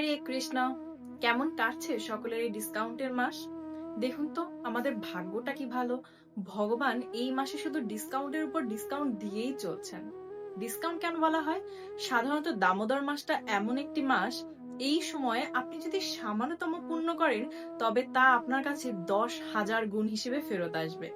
হরে কৃষ্ণ। কেমন কাটছে সকলের এই ডিসকাউন্টের মাস? দেখুন তো, আমাদের ভাগ্যটা কি ভালো? ভগবান এই মাসে শুধু ডিসকাউন্টের উপর ডিসকাউন্ট দিয়েই চলছেন। ডিসকাউন্ট কেন বলা হয়? সাধারণত দামোদর মাসটা এমন একটি মাস, এই সময়ে আপনি যদি সামান্যতম পূর্ণ করেন, তবে তা আপনার কাছে দশ হাজার গুণ হিসেবে ফেরত আসবে।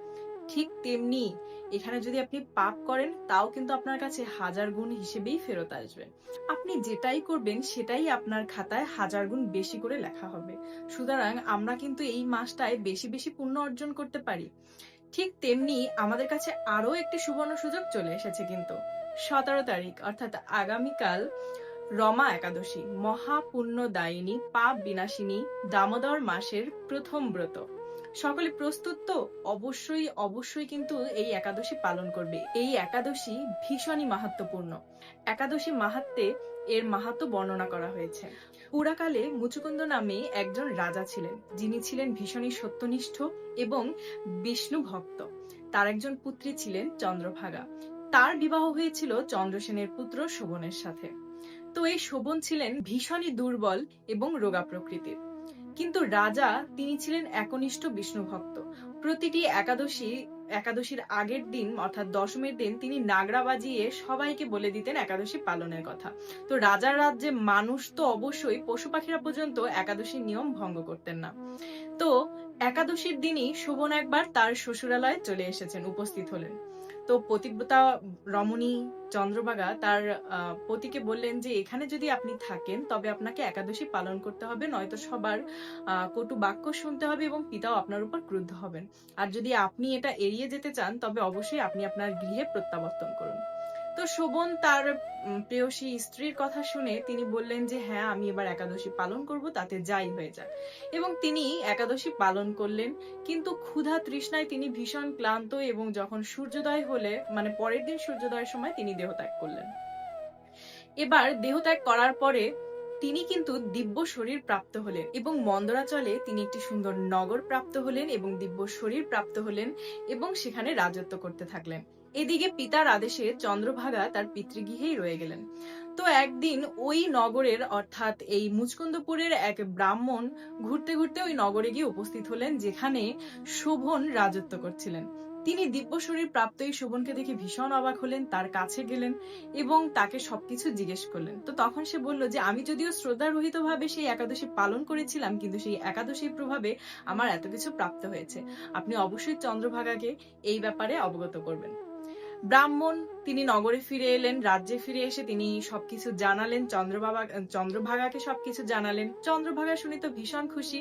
ঠিক তেমনি এখানে যদি আপনি পাপ করেন, তাও কিন্তু আপনার কাছে হাজার গুণ হিসেবেই ফেরত আসবে। আপনি যেটাই করবেন, সেটাই আপনার খাতায় হাজার গুণ বেশি করে লেখা হবে। সুতরাং আমরা কিন্তু এই মাসটায় বেশি বেশি পুণ্য অর্জন করতে পারি। ঠিক তেমনি আমাদের কাছে আরও একটি সুবর্ণ সুযোগ চলে এসেছে কিন্তু। সতেরো তারিখ, অর্থাৎ আগামীকাল রমা একাদশী মহাপুণ্যদায়িনী পাপ বিনাশিনী, দামোদর মাসের প্রথম ব্রত। সকলে প্রস্তুত তো? অবশ্যই অবশ্যই কিন্তু এই একাদশী পালন করবে। এই একাদশী ভীষণই মাহাত্মপূর্ণ। একাদশী মাহাত্মে এর মাহাত্ম বর্ণনা করা হয়েছে। পুরাকালে মুচুকুন্দ নামে একজন রাজা ছিলেন। যিনি ছিলেন ভীষণই সত্যনিষ্ঠ এবং বিষ্ণু ভক্ত। তার একজন পুত্রী ছিলেন চন্দ্রভাগা। তার বিবাহ হয়েছিল চন্দ্রসেনের পুত্র শোভনের সাথে। তো এই শোভন ছিলেন ভীষণই দুর্বল এবং রোগা প্রকৃতির। কিন্তু রাজা, তিনি ছিলেন একনিষ্ঠ বিষ্ণু ভক্ত। প্রতিটি একাদশী, একাদশীর আগের দিন অর্থাৎ দশমীর দিন তিনি নাগরা বাজিয়ে সবাইকে বলে দিতেন একাদশী পালনের কথা। তো রাজার রাজ্যে মানুষ তো অবশ্যই পশু পাখিরা পর্যন্ত একাদশীর নিয়ম ভঙ্গ করতেন না। তো একাদশীর দিনই শোভন একবার তার শ্বশুরালয়ে চলে এসেছেন, উপস্থিত হলেন। তো পতিব্রতা রমণী চন্দ্রভাগা তার পতিকে বললেন যে এখানে যদি আপনি থাকেন, তবে আপনাকে একাদশী পালন করতে হবে, নয়তো সবার কটু বাক্য শুনতে হবে এবং পিতাও আপনার উপর ক্রুদ্ধ হবেন। আর যদি আপনি এটা এড়িয়ে যেতে চান, তবে অবশ্যই আপনি আপনার গৃহে প্রত্যাবর্তন করুন। তো শোভন তার প্রেয়সী স্ত্রীর কথা শুনে তিনি বললেন যে হ্যাঁ আমি এবার একাদশী পালন করব, তাতে যাই হয়ে যাক। এবং তিনি একাদশী পালন করলেন। কিন্তু ক্ষুধা তৃষ্ণায় তিনি ভীষণ ক্লান্ত এবং যখন সূর্যোদয় হলে মানে পরের দিন সূর্যোদয়ের সময় তিনি দেহত্যাগ করলেন। এবার দেহত্যাগ করার পরে তিনি কিন্তু দিব্য শরীর প্রাপ্ত হলেন এবং মন্দরাচলে তিনি একটি সুন্দর নগর প্রাপ্ত হলেন এবং দিব্য শরীর প্রাপ্ত হলেন এবং সেখানে রাজত্ব করতে থাকলেন। এদিকে পিতার আদেশে চন্দ্রভাগা তার পিতৃগৃহেই রয়ে গেলেন। তো একদিন ওই নগরের, অর্থাৎ এই মুচকুন্দপুরের এক ব্রাহ্মণ ঘুরতে ঘুরতে ওই নগরে গিয়ে উপস্থিত হলেন, যেখানে শোভন রাজত্ব করছিলেন। তিনি দিব্য শরীর প্রাপ্ত এই শোভনকে দেখে ভীষণ অবাক হলেন, তার কাছে গেলেন এবং তাকে সবকিছু জিজ্ঞেস করলেন। তো তখন সে বলল যে, আমি যদিও শ্রদ্ধারহিত ভাবে সেই একাদশী পালন করেছিলাম, কিন্তু সেই একাদশীর প্রভাবে আমার এত কিছু প্রাপ্ত হয়েছে। আপনি অবশ্যই চন্দ্রভাগাকে এই ব্যাপারে অবগত করবেন। ব্রাহ্মণ, তিনি নগরে ফিরে এলেন, রাজ্যে ফিরে এসে তিনি সবকিছু জানালেন, চন্দ্রবাবা, চন্দ্রভাগাকে সবকিছু জানালেন। চন্দ্রভাগা শুনে তো ভীষণ খুশি।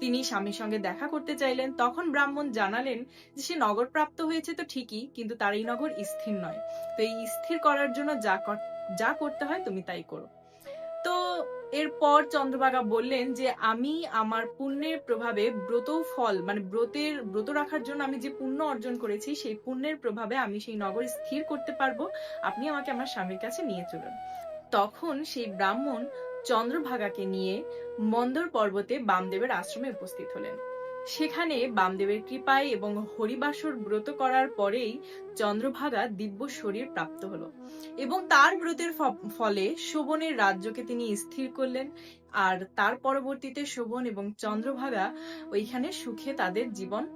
তিনি স্বামীর সঙ্গে দেখা করতে চাইলেন। তখন ব্রাহ্মণ জানালেন যে সে নগর প্রাপ্ত হয়েছে তো ঠিকই, কিন্তু তার এই নগর স্থির নয়। তো এই স্থির করার জন্য যা যা করতে হয় তুমি তাই করো। এরপর চন্দ্রভাগা বললেন যে আমি আমার পুণ্যের প্রভাবে ব্রত ফল মানে ব্রতের, ব্রত রাখার জন্য আমি যে পুণ্য অর্জন করেছি, সেই পুণ্যের প্রভাবে আমি সেই নগর স্থির করতে পারব। আপনি আমাকে আমার স্বামীর কাছে নিয়ে চলুন। তখন সেই ব্রাহ্মণ চন্দ্রভাগাকে নিয়ে মন্দর পর্বতে বামদেবের আশ্রমে উপস্থিত হলেন। সেখানে বামদেবের কৃপায় এবং হরিবাসর ব্রত করার পরেই চন্দ্রভাগা দিব্য শরীর প্রাপ্ত হলো। এবং তার ব্রতের ফলে শোভনের রাজ্যকে তিনি স্থির করলেন। আর তার পরবর্তীতে শোভন এবং চন্দ্রভাগা ওইখানে সুখে তাদের জীবন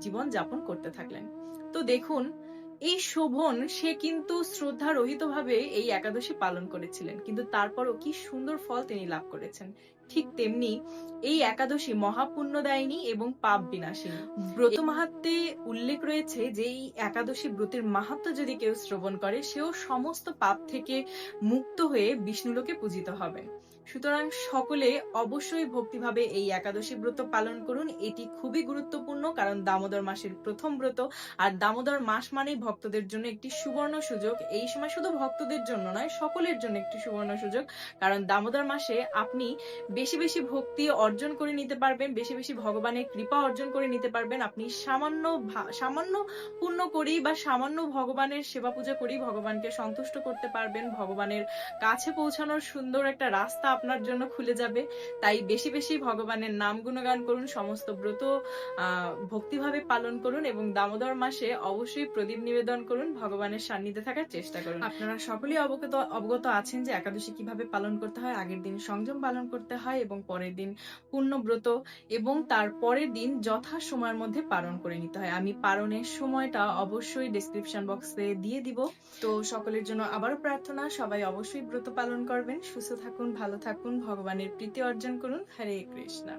জীবন যাপন করতে থাকলেন। তো দেখুন, এই শোভন, সে কিন্তু শ্রদ্ধা রহিত ভাবে এই একাদশী পালন করেছিলেন। কিন্তু তারপরও কি সুন্দর ফল তিনি লাভ করেছেন। ঠিক তেমনি এই একাদশী মহাপুণ্যদায়িনী এবং পাপ বিনাশিনী। ব্রত মাহাত্মে উল্লেখ রয়েছে যে এই একাদশী ব্রতের মাহাত্ম যদি কেউ শ্রবণ করে, সেও সমস্ত পাপ থেকে মুক্ত হয়ে বিষ্ণুলোকে পূজিত হবেন সুতরাং সকলে অবশ্যই ভক্তিভাবে এই একাদশী ব্রত পালন করুন। এটি খুবই গুরুত্বপূর্ণ, কারণ দামোদর মাসের প্রথম ব্রত, আর দামোদর মাস মানেই ভক্তদের জন্য একটি সুবর্ণ সুযোগ। এই সময় শুধু ভক্তদের জন্য নয়, সকলের জন্য একটি সুবর্ণ সুযোগ, কারণ দামোদর মাসে আপনি বেশি বেশি ভক্তি অর্জন করে নিতে পারবেন, বেশি বেশি ভগবানের কৃপা অর্জন করে নিতে পারবেন। আপনি সামান্য সামান্য পুণ্য করি বা সামান্য ভগবানের সেবা পূজা করি ভগবানকে সন্তুষ্ট করতে পারবেন। ভগবানের কাছে পৌঁছানোর সুন্দর একটা রাস্তা আপনার জন্য খুলে যাবে। তাই বেশি বেশি ভগবানের নাম গুণগান করুন, সমস্ত ব্রত ভক্তিভাবে পালন করুন এবং দামোদর মাসে অবশ্যই প্রদীপ নিবেদন করুন, ভগবানের সান্নিধ্যে থাকার চেষ্টা করুন। আপনারা সকলেই অবগত অবগত আছেন যে একাদশী কীভাবে পালন করতে হয়, আগের দিন সংযম পালন করতে হয় এবং পরের দিন পূর্ণব্রত এবং তার পরের দিন যথা সময়ের মধ্যে পালন করে নিতে হয়। আমি পালনের সময়টা অবশ্যই ডিসক্রিপশন বক্সে দিয়ে দিব। তো সকলের জন্য আবারও প্রার্থনা, সবাই অবশ্যই ব্রত পালন করবেন। সুস্থ থাকুন, ভালো থাকুন, ভগবানের প্রীতি অর্জন করুন। হরে কৃষ্ণা।